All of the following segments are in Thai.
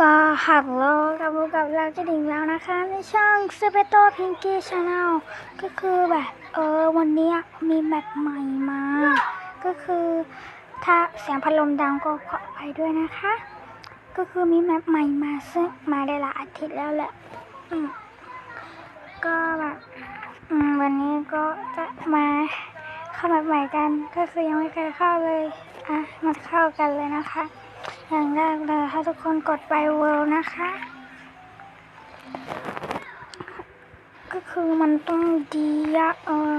ก็หักโลกับกับเราจะถึงแล้วนะคะ ในช่อง s p e t o Pinky Channel ก็คือแบบเออวันนี้มีแบบใหม่มา ก็คือถ้าเสียงพัดลมดังก็ขออภัยด้วยนะคะ ก็คือมีแมปใหม่มาซึ่งมาได้ลายอาทิตย์แล้วแหละอืมก็แบบอืมวันนี้ก็จะมาเข้าแบบใหม่กัน ก็คือยังไม่เคยเข้าเลยอะมาเข้ากันเลยนะคะ อย่างแรกเลยให้ทุกคนกดไปเวล์นะคะ ก็คือมันต้องดีอะเออ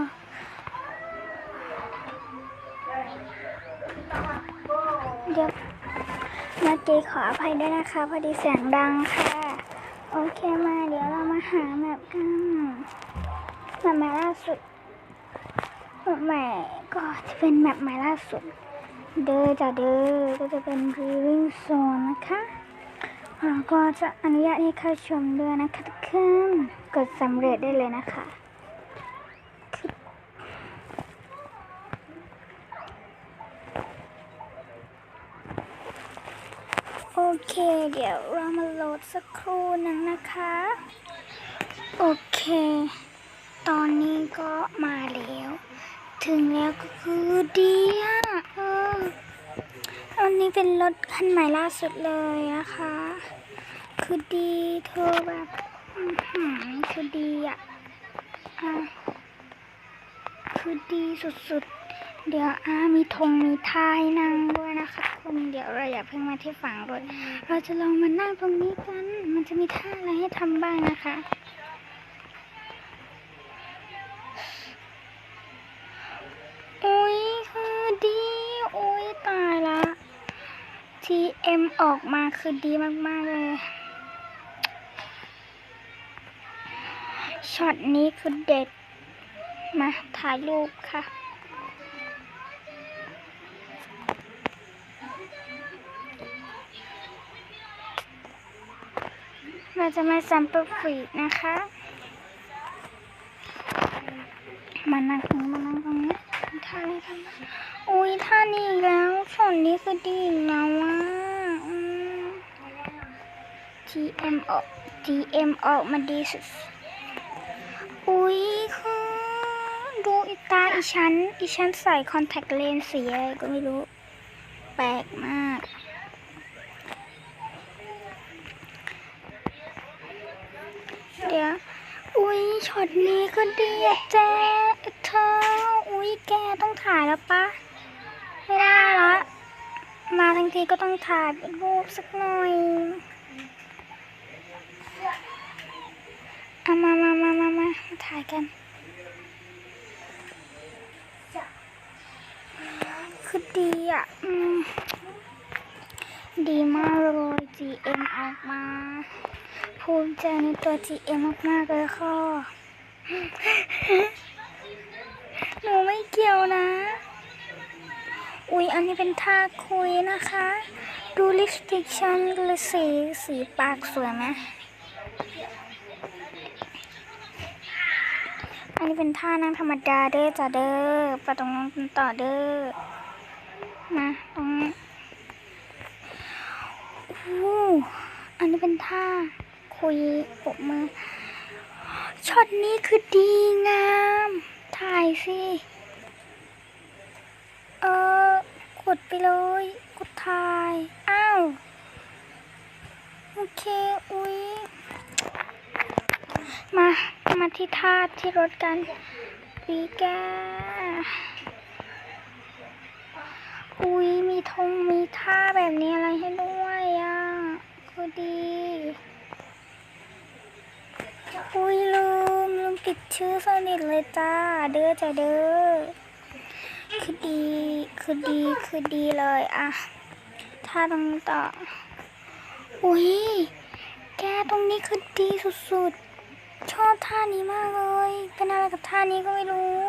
เดี๋ยวเมื่อกี้ขออภัยด้วยนะคะ พอดีเสียงดังค่ะ โอเคมาเดี๋ยวเรามาหาแมปกันแมปใหม่ล่าสุดแมปใหม่ก็จะเป็นแมปใหม่ล่าสุด เดอจะเดอก็จะเป็น Breathing Zone นะคะแล้วก็จะอนุญาตให้เข้าชมด้วยนะคะทุกคนกดสำเร็จได้เลยนะคะโอเค เดี๋ยวเรามาโหลดสักครู่หนึงนะคะ โอเค ตอนนี้ก็มาแล้ว ถึงแล้วก็คือดีอะ นนี้เป็นรถคันใหม่ล่าสุดเลยนะคะ คือดีเธอแบบหือคือดีอะอะคือดีสุดๆ เดี๋ยวอามีธงมีท่าให้นั่งด้วยนะคะคุณเดี๋ยวเราอย่าเพิ่งมาที่ฝั่งรถเราจะลองมานั่งตรงนี้กัน มันจะมีท่าอะไรให้ทำบ้างนะคะ TM ออกมาคือดีมากๆเลยช็อตนี้คือเด็ด มาถ่ายรูปค่ะเราจะมาซัมเปิลฟีดนะคะ มานั่งนี้มานั่ง ทานทำอุ้ยท่านี้อีกแล้วส่วนนี้คือดีอีกแล้วอะอืม GM ออก GM ออกมาดีสุดอุ้ยคือดูอีตาอีฉันอีฉันใส่คอนแทคเลนส์สีอะไรก็ไม่รู้ แปลกมาก เดี๋ยว อุ้ยช็อตนี้ก็ดีอะแจ๊เธออุ ถ่ายแล้วปะไม่ได้ละมาทั้งทีก็ต้องถ่ายเป็นรูปสักหน่อยเอามามามามามามาถ่ายกันคือดีอะดีมากเลย GM ออกมา ภูมิใจในตัว GM มาก ๆ เลยค่ะ นนี้เป็นท่าคุยนะคะ ดูลิปสติกฉันเลยสีสีปากสวยไหมอันนี้เป็นท่านั่งธรรมดาเด้อจ้าเด้อไปตรงนู้นต่อเด้อมาตรงนี้อู้อันนี้เป็นท่าคุยปรบมือช็อตนี้คือดีงาม ถ่ายสิ เออ ดไปเลย กดถ่าย อ้าว โอเค อุ๊ยมา มาที่ท่าที่รถกันปีแกอุ๊ยมีธงมีท่าแบบนี้อะไรให้ด้วยอะคือดี อุ๊ยลืมลืมปิดชื่อสนิทเลยจ้า เด้อจ้าเด้อ คือดี คือดี คือดีเลยอะท่าตรงต่อ อุ๊ยแกตรงนี้คือดีสุดๆ ชอบท่านี้มากเลย เป็นอะไรกับท่านี้ก็ไม่รู้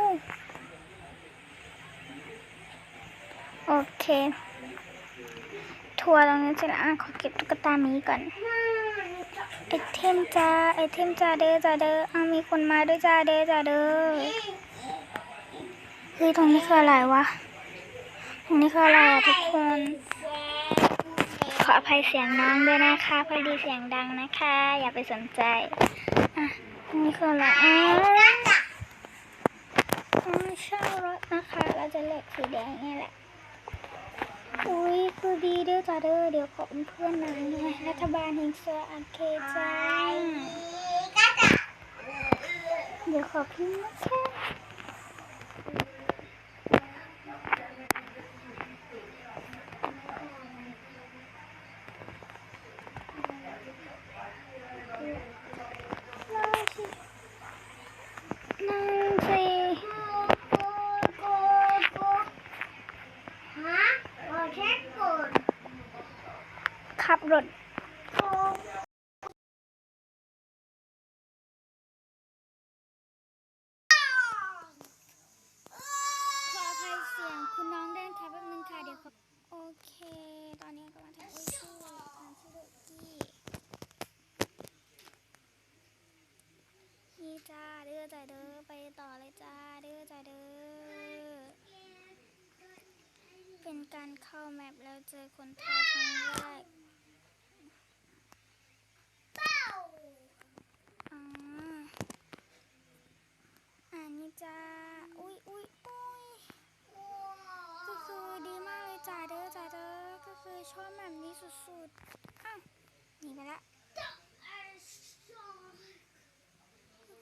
โอเค ทัวร์ตรงนี้เสร็จแล้วอะขอเก็บตุ๊กตามีก่อนไอเทมจ้าไอเทมจ้าเด้อจ้าเด้อเอามีคนมาด้วยจ้าเด้อจ้าเด้อ ฮ้ยตรงนี้คืออะไรวะ ตรงนี้คืออะไรอะทุกคนขอออภัยเสียงน้องด้วยนะคะพอดีเสียงดังนะคะ อย่าไปสนใจ อะนี่คืออะไรอ๋ออ๋อเช่ารถนะคะ เราจะเลือกสีแดงนี่แหละ อุ้ยคือดีเด้อจ้าเด้อเดี๋ยวขอเป็นเพื่อนหน่อยนะรัฐบาลแห่งเสือโอเคจ้าเดี๋ยวขอพิมพ์นะคะ นั่งสิ ขับรถขออภัยเสียงคุณน้องเดินค่ะแป๊บนึงค่ะ เดี๋ยวขอโอเค ตอนนี้กำลังทำอุ้ยชื่อทำชื่อโดกี้นี่จ้าเด้อจ้าเด้อไปต่อเลยจ้าเด้อจ้าเด้อ เป็นการเข้าแมปแล้วเจอคนไทยครั้งแรกอ๋ออันนี้จ้า อุ้ยอุ้ยอุ้ยก็คือดีมากเลยจ้าเด้อจ้าเด้อก็คือชอบแบบนี้สุดๆอ้าวหนีไปละก็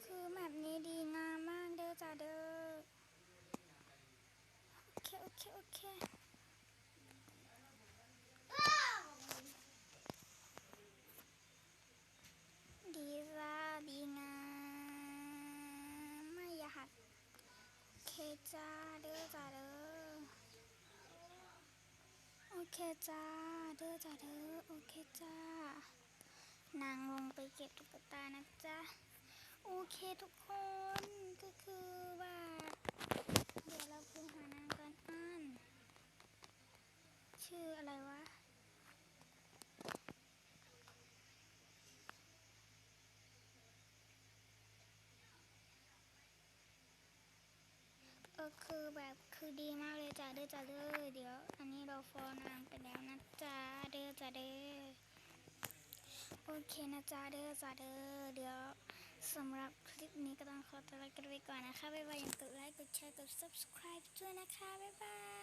คือแบบนี้ดีงามมากเด้อจ้าเด้อโอเค โอเค โอเค ดีจ้าดีงามไม่อยากหักโอเคจ้าเด้อจ้าเด้อโอ เคจ้า เด้อจ้าเด้อโอเคจ้า นางลงไปเก็บตุ๊กตานะจ๊ะ โอเคทุกคนก็คือว่าเดี๋ยวเราไปหานางกันอัน ชื่ออะไรวะ คือแบบคือดีมากเลยจ้าเด้อจ้าเด้อเดี๋ยว อันนี้เราฟอนางไปแล้วนะจ้าเด้อจ้าเด้อโอเคนะจ้าเด้อจ้าเด้อเดี๋ยวสำหรับคลิปนี้ก็ต้องขอตัวลากันไปก่อนนะคะบ๊ายบายอย่าลืมกดไลค์กดแชร์กด subscribe ด้วยนะคะบ๊ายบาย